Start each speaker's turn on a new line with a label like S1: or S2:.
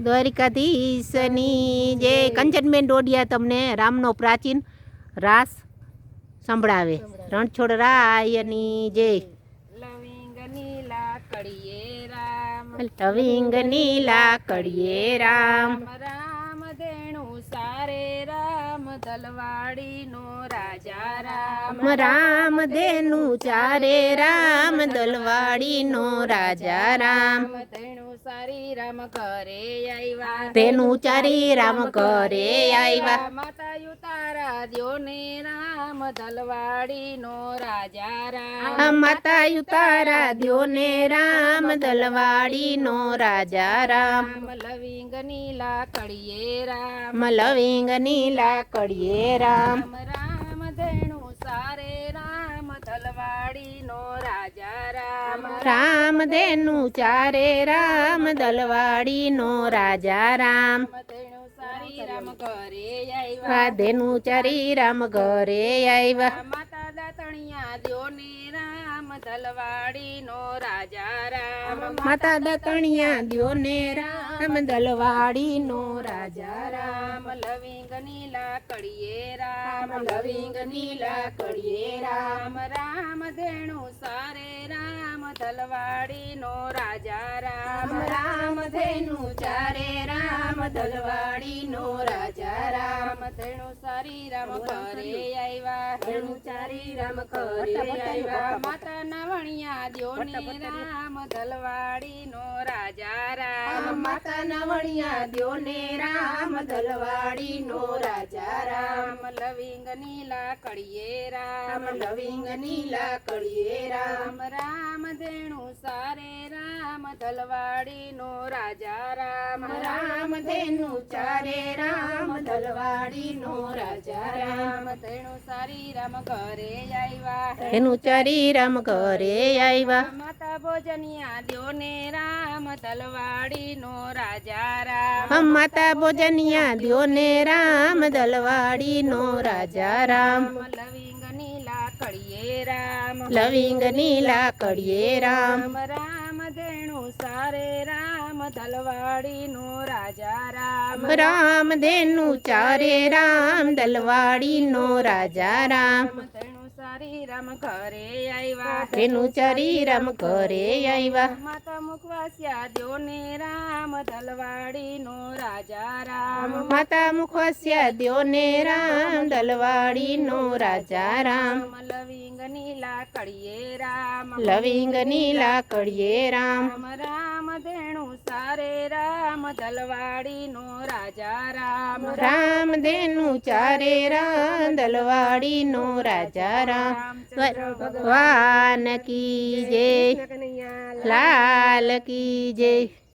S1: દ્વારિકાધીશની જે કંચનબેન ડોડિયા તમને રામનો પ્રાચીન રાસ સંભળાવે. રણછોડ રાયની જે
S2: લવિંગ નીલા કડીએ રામ.
S1: રામ
S2: દેણુ સારે રામ દલવાડી નો રાજા રામ.
S1: રામ દેનુ ચારે રામ દલવાડીનો રાજા રામ.
S2: દેણુ સારી રામ ઘરે આવ્યા
S1: તેનું ચારી રામ કરે આવ્યા
S2: માતા યુતારા દ્યો ને રામ દલવાડી નો રાજા રામ.
S1: માતા યુતારા દ્યો ને રામ દલવાડીનો રાજા રામ.
S2: લવિંગ નીલા કડીએ રામ.
S1: લવિંગ નીલા કડીએ રામ.
S2: રામ રામ ધેણુ સારે રામ દલવાડી નો રાજા રામ.
S1: રામ દેનું ચારે રામ, દલવાડીનો રાજા રામ. વાધેનું ચારી રામ, ઘરે આવ્યા
S2: માતા દાતણિયા દ્યો ને રામ દલવાડી નો રાજા રામ
S1: માતા દતણિયા દ્યો ને રામ દલવાડીનો રાજા રામ.
S2: લવિંગ નીલા કડીએ રામ.
S1: લવિંગ નીલા કડીએ રામ
S2: રામ ધેણુ સારે દલવાડી નો રાજા રામ
S1: રામ ધેનુ ચારે રામ દલવાડીનો રાજા રામ.
S2: ધેણુ સારી રામ કરે આવ્યા.
S1: ધેણુ ચારી રામ કરે આવ્યા.
S2: માતા નવણિયા દ્યો ને રામ દલવાડી નો રાજા રામ.
S1: માતા નવણિયા દ્યો ને રામ દલવાડીનો રાજા રામ.
S2: લવિંગ નીલા કડીએ રામ.
S1: લવિંગ નીલા રામ.
S2: રામ રામ ધેણુ સારે રામ ધલવાડી નો રાજા રામ.
S1: રામ ધેનુ ચારે રામ દલવાડીનો રાજા રામ.
S2: ધેણુ સારી રામ ઘરે આવ્યા
S1: ધેનુ ચારી રામ ઘરે આવ્યા
S2: માતા ભોજનિયા દ્યો ને રામ ધલવાડી નો રાજા રામ.
S1: માતા ભોજનિયા દ્યો ને રામ દલવાડીનો રાજા રામ.
S2: લવિંગ નીલા રામ
S1: લવિંગ નીલા કડીએ રામ.
S2: રામ ધેણુ સારે રામ દલવાડી નો રાજા રામ.
S1: રામ ધેનું ચારે રામ દલવાડીનો રાજા રામ.
S2: ધેણુ સારી રામ ઘરે આવ્યા
S1: તેનું ચારી રામ ઘરે આવ્યા
S2: માતા મુખવાસ્યા દ્યો ને રામ. દલવાડી નો રાજા રામ
S1: માતા મુખવસ્યા દ્યો ને રામ દલવાડીનો રાજા રામ
S2: લવિંગ નીલા કડીએ રામ
S1: લવિંગ નીલા કડીએ
S2: રામ રામ ધેણુ સારે રામ દલવાડી નો રાજા રામ
S1: રામ દેનું ચારે રામ દલવાડીનો રાજા રામ ભગવાન કી જય લાલ કી જય